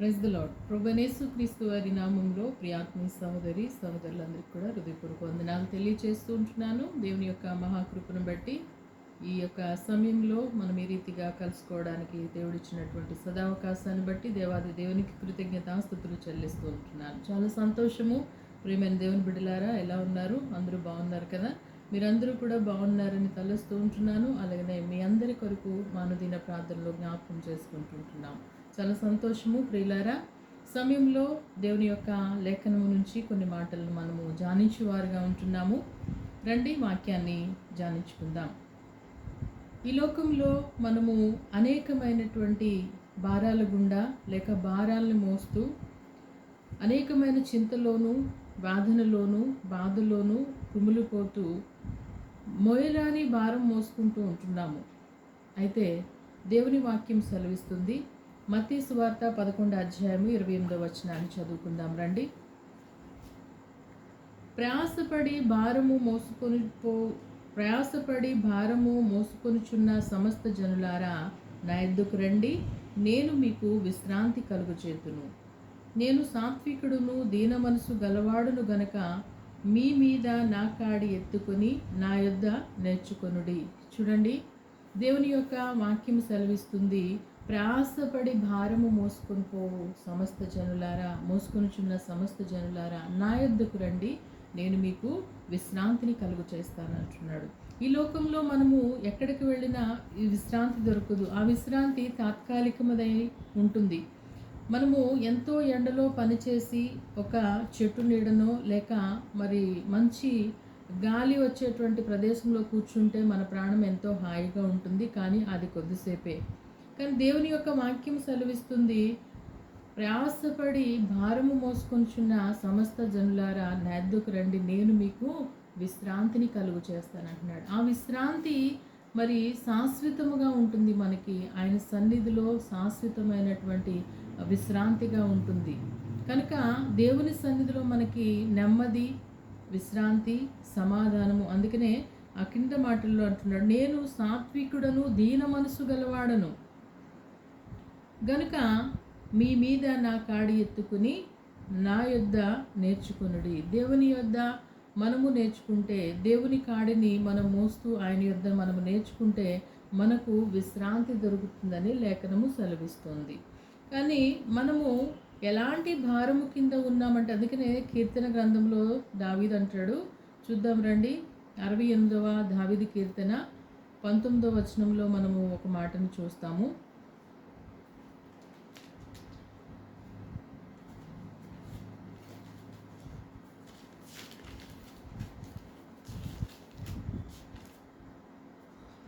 Press the lord ప్రభునేసు క్రీస్తు వారి నామంలో ప్రియాత్మ సహోదరి సహోదరులందరికీ కూడా హృదయపూర్వక వందనాలు తెలియజేస్తూ ఉంటున్నాను. దేవుని యొక్క మహాకృపను బట్టి ఈ యొక్క సమయంలో మనం ఈ రీతిగా కలుసుకోవడానికి దేవుడిచ్చినటువంటి సదావకాశాన్ని బట్టి దేవాది దేవునికి కృతజ్ఞతాస్థుతులు చెల్లిస్తూ ఉంటున్నాను. చాలా సంతోషము. ప్రేమైన దేవుని బిడ్డలారా ఎలా ఉన్నారు? అందరూ బాగున్నారు కదా? మీరందరూ కూడా బాగున్నారని తలుస్తూ ఉంటున్నాను. అలాగనే మీ అందరి కొరకు మానదిన ప్రార్థనలో జ్ఞాపకం చేసుకుంటుంటున్నాం చాలా సంతోషము ప్రియులారా. సమయంలో దేవుని యొక్క లేఖనము నుంచి కొన్ని మాటలను మనము ధ్యానించేవారుగా ఉంటున్నాము. రండి వాక్యాన్ని ధ్యానించుకుందాం ఈ లోకంలో మనము అనేకమైనటువంటి భారాల గుండా లేక భారాలను మోస్తూ అనేకమైన చింతలోనూ వేదనలోనూ బాధలోనూ కుమిలిపోతూ మోయరాని భారం మోసుకుంటూ ఉంటున్నాము. అయితే దేవుని వాక్యం సెలవిస్తుంది. మతీ సువార్త పదకొండు అధ్యాయము ఇరవై ఎనిమిదో వచనాన్ని చదువుకుందాం. రండి. ప్రయాసపడి భారము మోసుకొని పో ప్రయాసపడి భారము మోసుకొనుచున్న సమస్త జనులారా నా ఎద్దుకు రండి. నేను మీకు విశ్రాంతి కలుగు చేతును నేను సాత్వికుడును దీన మనసు గలవాడును గనక మీ మీద నా కాడి ఎత్తుకొని నా యొద్ద నేర్చుకొనుడి. చూడండి. దేవుని యొక్క వాక్యం సెలవిస్తుంది. ప్రయాసపడి భారము మోసుకొని పోవు సమస్త జనులారా మోసుకొనుచున్న సమస్త జనులారా నా యొద్దకు రండి నేను మీకు విశ్రాంతిని కలుగు చేస్తాను అంటున్నాడు. ఈ లోకంలో మనము ఎక్కడికి వెళ్ళినా ఈ విశ్రాంతి దొరకదు. ఆ విశ్రాంతి తాత్కాలికమదై ఉంటుంది. మనము ఎంతో ఎండలో పనిచేసి ఒక చెట్టు నీడనో లేక మరి మంచి గాలి వచ్చేటువంటి ప్రదేశంలో కూర్చుంటే మన ప్రాణం ఎంతో హాయిగా ఉంటుంది. కానీ అది కొద్దిసేపే. కానీ దేవుని యొక్క వాక్యం సెలవిస్తుంది ప్రయాసపడి భారము మోసుకొంచున్న సమస్త జనులారా నాద్దుకు రండి నేను మీకు విశ్రాంతిని కలుగు చేస్తానంటున్నాడు ఆ విశ్రాంతి మరి శాశ్వతముగా ఉంటుంది మనకి. ఆయన సన్నిధిలో శాశ్వతమైనటువంటి విశ్రాంతిగా ఉంటుంది. కనుక దేవుని సన్నిధిలో మనకి నెమ్మది విశ్రాంతి సమాధానము. అందుకనే అఖిండ మాటల్లో అంటున్నాడు నేను సాత్వికుడను దీన మనసు గలవాడను. గనుక మీ మీద నా కాడి ఎత్తుకుని నా యొద్ద నేర్చుకునుడి. దేవుని యొద్ద మనము నేర్చుకుంటే దేవుని కాడిని మనం మోస్తూ ఆయన యొద్ద మనము నేర్చుకుంటే మనకు విశ్రాంతి దొరుకుతుందని లేఖనము సెలవిస్తుంది. కానీ మనము ఎలాంటి భారము కింద ఉన్నామంటే అందుకనే కీర్తన గ్రంథంలో దావీద్ అంటాడు. చూద్దాం రండి. అరవై ఎనిమిదవ దావిది కీర్తన పంతొమ్మిదవ వచనంలో మనము ఒక మాటను చూస్తాము.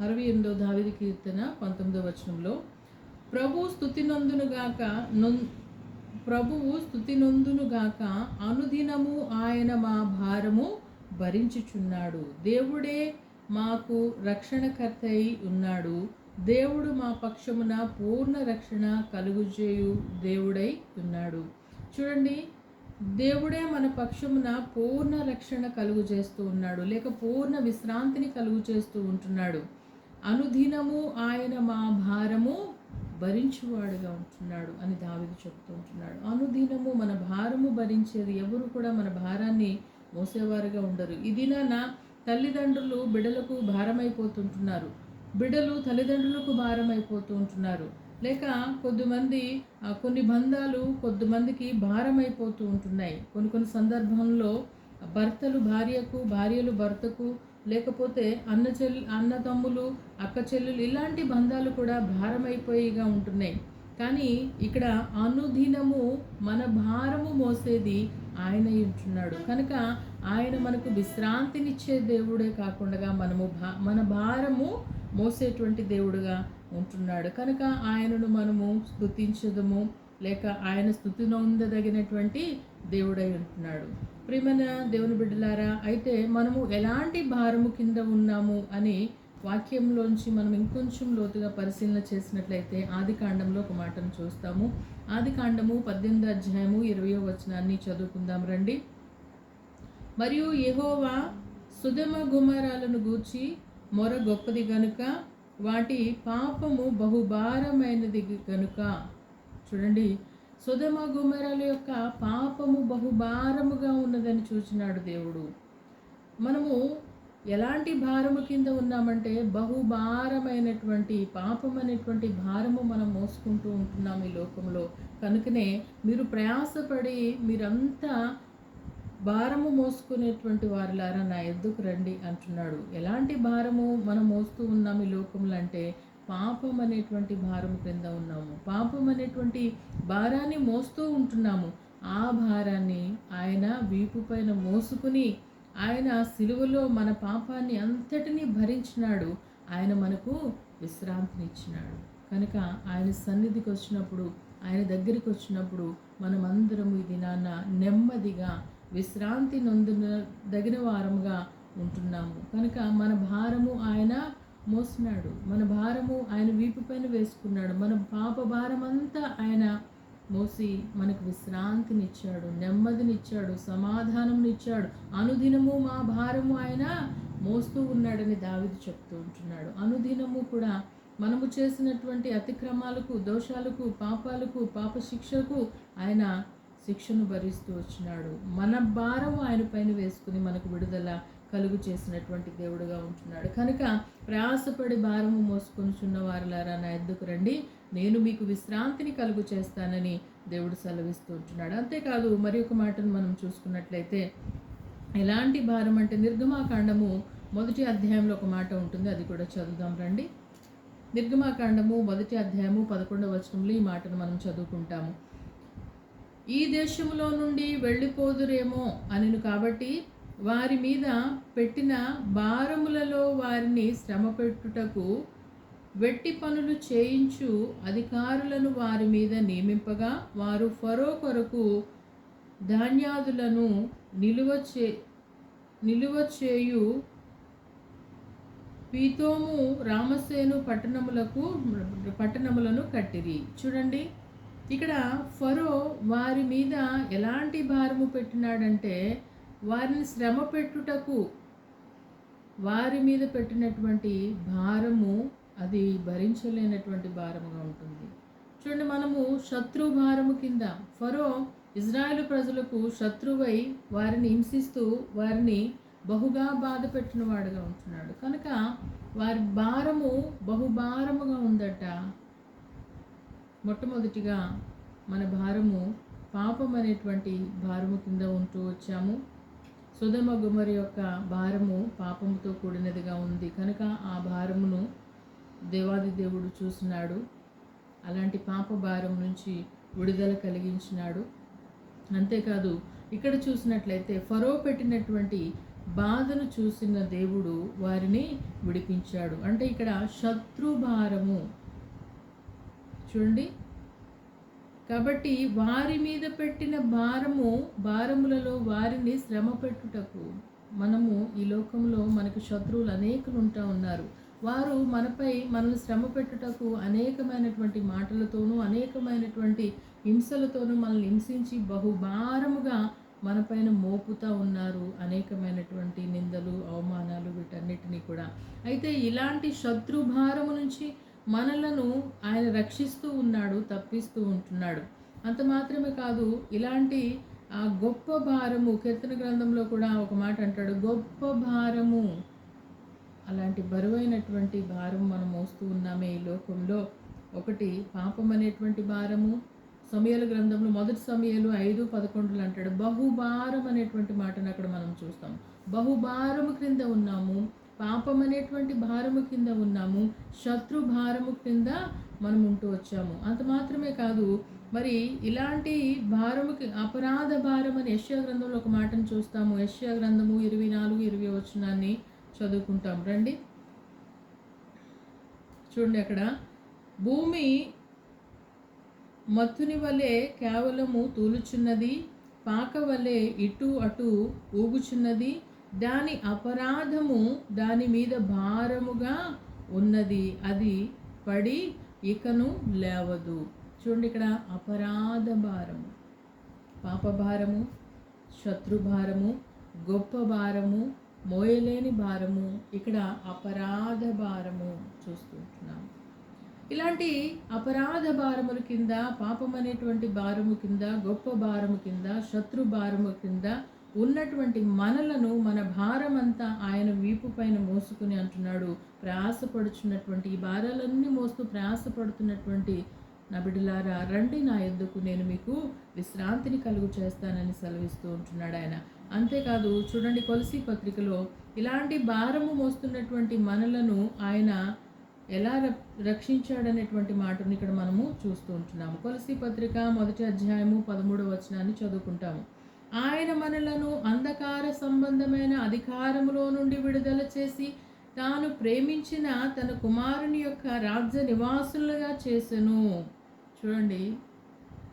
అరవై ఎనిమిదో దావిది కీర్తన పంతొమ్మిదో వచనంలో ప్రభు స్థుతి నొందునుగాక నొం ప్రభువు స్థుతి నొందునుగాక అనుదినము ఆయన మా భారము భరించుచున్నాడు. దేవుడే మాకు రక్షణకర్త అయి ఉన్నాడు. దేవుడు మా పక్షమున పూర్ణ రక్షణ కలుగుచేయు దేవుడై ఉన్నాడు. చూడండి దేవుడే మన పక్షమున పూర్ణ రక్షణ కలుగు చేస్తూ ఉన్నాడు లేక పూర్ణ విశ్రాంతిని కలుగు చేస్తూ ఉంటున్నాడు. అనుదినము ఆయన మా భారము భరించువాడుగా ఉంటున్నాడు అని దావిది చెప్తూ ఉంటున్నాడు. అనుదినము మన భారము భరించేది ఎవరు కూడా మన భారాన్ని మోసేవారుగా ఉండరు. ఇది దినాన తల్లిదండ్రులు బిడలకు భారమైపోతుంటున్నారు. బిడలు తల్లిదండ్రులకు భారమైపోతూ ఉంటున్నారు. లేక కొద్దిమంది కొన్ని బంధాలు కొద్దిమందికి భారమైపోతూ ఉంటున్నాయి. కొన్ని కొన్ని సందర్భంలో భర్తలు భార్యకు భార్యలు భర్తకు లేకపోతే అన్న చెల్లి అన్న తమ్ములు అక్క చెల్లెలు ఇలాంటి బంధాలు కూడా భారమైపోయిగా ఉంటున్నాయి. కానీ ఇక్కడ అనుదినము మన భారము మోసేది ఆయన ఉంటున్నాడు కనుక ఆయన మనకు విశ్రాంతినిచ్చే దేవుడే కాకుండా మనము భా మన భారము మోసేటువంటి దేవుడుగా ఉంటున్నాడు. కనుక ఆయనను మనము స్థుతించదము లేక ఆయన స్థుతి నొందదగినటువంటి దేవుడై ఉంటున్నాడు. ప్రియమైన దేవుని బిడ్డలారా అయితే మనము ఎలాంటి భారము కింద ఉన్నాము అని వాక్యంలోంచి మనం ఇంకొంచెం లోతుగా పరిశీలన చేసినట్లయితే ఆది కాండంలో ఒక మాటను చూస్తాము. ఆది కాండము పద్దెనిమిది అధ్యాయము ఇరవయో వచనాన్ని చదువుకుందాం రండి. మరియు ఎహోవా సుధమ గుమారాలను గూర్చి మొర గొప్పది గనుక వాటి పాపము బహుభారమైనది గనుక చూడండి సుధమ గుమరల యొక్క పాపము బహుభారముగా ఉన్నదని చూచినాడు దేవుడు. మనము ఎలాంటి భారము కింద ఉన్నామంటే బహుభారమైనటువంటి పాపం అనేటువంటి భారము మనం మోసుకుంటూ ఉంటున్నాం ఈ లోకంలో. కనుకనే మీరు ప్రయాసపడి మీరంతా భారము మోసుకునేటువంటి వారిలారా నా ఎద్దుకు రండి అంటున్నాడు. ఎలాంటి భారము మనం మోస్తూ ఉన్నాం ఈ లోకంలో అంటే పాపం అనేటువంటి భారం క్రింద ఉన్నాము. పాపం అనేటువంటి భారాన్ని మోస్తూ ఉంటున్నాము. ఆ భారాన్ని ఆయన వీపు పైన మోసుకుని ఆయన సిలువలో మన పాపాన్ని అంతటినీ భరించినాడు. ఆయన మనకు విశ్రాంతినిచ్చినాడు. కనుక ఆయన సన్నిధికి వచ్చినప్పుడు ఆయన దగ్గరికి వచ్చినప్పుడు మనమందరము ఈ దినాన నెమ్మదిగా విశ్రాంతి నొందిన దగిన వారముగా ఉంటున్నాము. కనుక మన భారము ఆయన మోసినాడు మన భారము ఆయన వీపు పైన వేసుకున్నాడు. మన పాప భారం అంతా ఆయన మోసి మనకు విశ్రాంతినిచ్చాడు నెమ్మదినిచ్చాడు సమాధానంనిచ్చాడు అనుదినము మా భారము ఆయన మోస్తూ ఉన్నాడని దావిది చెప్తూ ఉంటున్నాడు. అనుదినము కూడా మనము చేసినటువంటి అతిక్రమాలకు దోషాలకు పాపాలకు పాప శిక్షకు ఆయన శిక్షను భరిస్తూ వచ్చినాడు. మన భారం ఆయన పైన వేసుకుని మనకు విడుదల కలుగు చేసినటువంటి దేవుడుగా ఉంటున్నాడు. కనుక ప్రయాసపడి భారము మోసుకొనిచున్న వారులారా నా ఎద్దుకు రండి. నేను మీకు విశ్రాంతిని కలుగు చేస్తానని దేవుడు సెలవిస్తూ ఉంటున్నాడు. అంతేకాదు మరి ఒక మాటను మనం చూసుకున్నట్లయితే ఎలాంటి భారం అంటే నిర్గమాకాండము మొదటి అధ్యాయంలో ఒక మాట ఉంటుంది అది కూడా చదువుదాం రండి. నిర్గమాకాండము మొదటి అధ్యాయము పదకొండవ వచనంలో ఈ మాటను మనం చదువుకుంటాము. ఈ దేశంలో నుండి వెళ్ళిపోదురేమో అనిను కాబట్టి వారి మీద పెట్టిన భారములలో వారిని శ్రమ పెట్టుటకు వెట్టి పనులు చేయించు అధికారులను వారి మీద నియమింపగా వారు ఫరో కొరకు ధాన్యాదులను నిలువ చే నిలువ చేయు పీతోము రామసేను పట్టణములకు పట్టణములను కట్టిరి. చూడండి. ఇక్కడ ఫరో వారి మీద ఎలాంటి భారము పెట్టినాడంటే వారిని శ్రమ పెట్టుటకు వారి మీద పెట్టినటువంటి భారము అది భరించలేనటువంటి భారముగా ఉంటుంది. చూడండి మనము శత్రు భారము కింద ఫరో ఇజ్రాయెల్ ప్రజలకు శత్రువై వారిని హింసిస్తూ వారిని బహుగా బాధ పెట్టిన వాడుగా ఉంటున్నాడు. కనుక వారి భారము బహుభారముగా ఉందట. మొట్టమొదటిగా మన భారము పాపం అనేటువంటి భారము కింద ఉంటూ వచ్చాము. సుధమ గుమరి యొక్క భారము పాపముతో కూడినదిగా ఉంది. కనుక ఆ భారమును దేవాది దేవుడు చూసినాడు. అలాంటి పాప భారం నుంచి విడుదల కలిగించినాడు. అంతేకాదు ఇక్కడ చూసినట్లయితే ఫరో పెట్టినటువంటి బాధను చూసిన దేవుడు వారిని విడిపించాడు. అంటే ఇక్కడ శత్రు భారము చూడండి. కాబట్టి వారి మీద పెట్టిన భారము భారములలో వారిని శ్రమ పెట్టుటకు మనము ఈ లోకంలో మనకు శత్రువులు అనేకులు ఉంటా ఉన్నారు. వారు మనపై మనల్ని శ్రమ పెట్టుటకు అనేకమైనటువంటి మాటలతోనూ అనేకమైనటువంటి హింసలతోనూ మనల్ని హింసించి బహుభారముగా మనపైన మోపుతా ఉన్నారు. అనేకమైనటువంటి నిందలు అవమానాలు వీటన్నిటినీ కూడా. అయితే ఇలాంటి శత్రుభారము నుంచి మనలను ఆయన రక్షిస్తూ ఉన్నాడు తప్పిస్తూ ఉంటున్నాడు. అంత మాత్రమే కాదు ఇలాంటి ఆ గొప్ప భారము కీర్తన గ్రంథంలో కూడా ఒక మాట అంటాడు గొప్ప భారము. అలాంటి బరువైనటువంటి భారం మనం మోస్తూ ఉన్నామే ఈ లోకంలో. ఒకటి పాపం అనేటువంటి భారము. సమయాల గ్రంథంలో మొదటి సమయాలు ఐదు పదకొండులు అంటాడు. బహుభారం అనేటువంటి మాటను అక్కడ మనం చూస్తాం. బహుభారము క్రింద ఉన్నాము. పాపం అనేటువంటి భారము కింద ఉన్నాము శత్రు భారము కింద మనం ఉంటూ వచ్చాము. అంత మాత్రమే కాదు మరి ఇలాంటి భారముకి అపరాధ భారం అని యశ్యా గ్రంథంలో ఒక మాటను చూస్తాము. యశ్యా గ్రంథము ఇరవై నాలుగు ఇరవై వచనాన్ని చదువుకుంటాం. రండి. చూడండి అక్కడ. భూమి మత్తుని వలె కేవలము తూలుచున్నది పాక వలె ఇటు అటు ఊగుచున్నది దాని అపరాధము దాని మీద భారముగా ఉన్నది. అది పడి ఇకను లేవదు. చూడండి ఇక్కడ అపరాధ భారము. పాపభారము శత్రుభారము గొప్ప భారము మోయలేని భారము. ఇక్కడ అపరాధ భారము చూస్తుంటున్నాం ఇలాంటి అపరాధ భారముల కింద పాపం అనేటువంటి భారము కింద గొప్ప భారము కింద శత్రు భారము కింద ఉన్నటువంటి మనలను మన భారమంతా ఆయన వీపు పైన మోసుకుని అంటున్నాడు. ప్రయాసపడుచున్నటువంటి ఈ భారాలన్నీ మోస్తూ ప్రయాసపడుతున్నటువంటి నా బిడ్డలారా రండి నా ఎద్దుకు నేను మీకు విశ్రాంతిని కలుగు చేస్తానని సెలవిస్తూ ఉంటున్నాడు ఆయన. అంతేకాదు చూడండి కొలసి పత్రికలో ఇలాంటి భారము మోస్తున్నటువంటి మనలను ఆయన ఎలా రక్షించాడనేటువంటి మాటను ఇక్కడ మనము చూస్తూ ఉంటున్నాము. కొలసి పత్రిక మొదటి అధ్యాయము పదమూడవ వచనాన్ని చదువుకుంటాము. ఆయన మనలను అంధకార సంబంధమైన అధికారములో నుండి విడుదల చేసి తాను ప్రేమించిన తన కుమారుని యొక్క రాజ్య నివాసులుగా చేసెను. చూడండి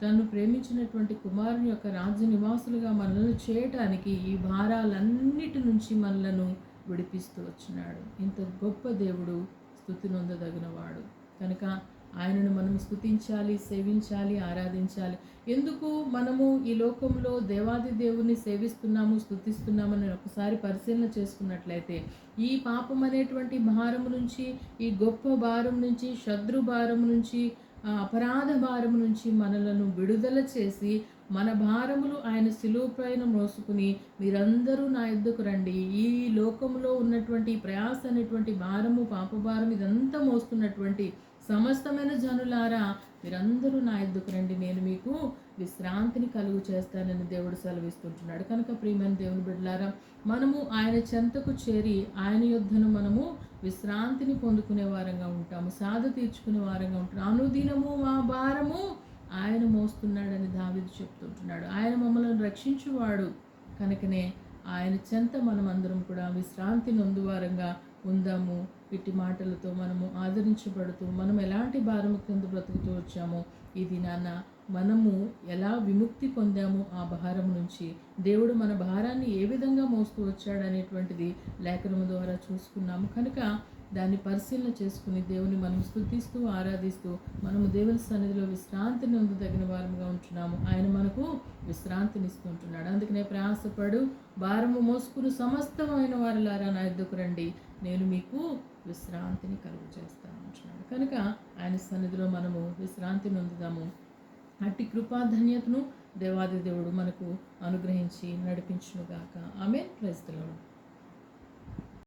తను ప్రేమించినటువంటి కుమారుని యొక్క రాజ్య నివాసులుగా మనల్ని చేయటానికి ఈ భారాలన్నిటి నుంచి మనలను విడిపిస్తూ వచ్చినాడు. ఇంత గొప్ప దేవుడు స్థుతి నొందదగినవాడు. కనుక ఆయనను మనం స్థుతించాలి సేవించాలి ఆరాధించాలి. ఎందుకు మనము ఈ లోకంలో దేవాది దేవుని సేవిస్తున్నాము స్థుతిస్తున్నామని ఒకసారి పరిశీలన చేసుకున్నట్లయితే ఈ పాపం అనేటువంటి భారం నుంచి ఈ గొప్ప భారం నుంచి శత్రు భారం నుంచి అపరాధ భారం నుంచి మనలను విడుదల చేసి మన భారములు ఆయన సిలువు మోసుకుని మీరందరూ నా ఎద్దుకు రండి. ఈ లోకంలో ఉన్నటువంటి ప్రయాస అనేటువంటి భారము పాపభారం ఇదంతా మోస్తున్నటువంటి సమస్తమైన జనులారా మీరందరూ నా ఎద్దుకు రండి. నేను మీకు విశ్రాంతిని కలుగు చేస్తానని దేవుడు సెలవిస్తుంటున్నాడు. కనుక ప్రియమైన దేవుని బిడ్డలారా మనము ఆయన చెంతకు చేరి ఆయన యుద్ధను మనము విశ్రాంతిని పొందుకునే వారంగా ఉంటాము. సాధ తీర్చుకునే వారంగా ఉంటాము అనుదినము మా భారము ఆయన మోస్తున్నాడని దావిది చెప్తుంటున్నాడు. ఆయన మమ్మల్ని రక్షించువాడు. కనుకనే ఆయన చెంత మనమందరం కూడా విశ్రాంతి నొందువారంగా ఉందాము ఇట్టి మాటలతో మనము ఆదరించబడుతూ మనం ఎలాంటి భారము కింద బ్రతుకుతూ వచ్చామో ఇది నాన్న మనము ఎలా విముక్తి పొందాము ఆ భారం నుంచి దేవుడు మన భారాన్ని ఏ విధంగా మోస్తూ వచ్చాడు అనేటువంటిది లేఖనము ద్వారా చూసుకున్నాము. కనుక దాన్ని పరిశీలన చేసుకుని దేవుని మనం స్థుతిస్తూ ఆరాధిస్తూ మనము దేవుని సన్నిధిలో విశ్రాంతిని పొందదగిన వారముగా ఉంటున్నాము. ఆయన మనకు విశ్రాంతిని ఇస్తుంటున్నాడు అందుకనే ప్రయాసపడు భారము మోసుకుని సమస్తమైన వారులారా నా ఎద్దుకు రండి. నేను మీకు విశ్రాంతిని కలుగు చేస్తాను అంటున్నాడు. కనుక ఆయన సన్నిధిలో మనము విశ్రాంతి నొందుదాము. అట్టి కృపాధన్యతను దేవాది దేవుడు మనకు అనుగ్రహించి నడిపించునుగాక. ఆమె ప్రస్తుతం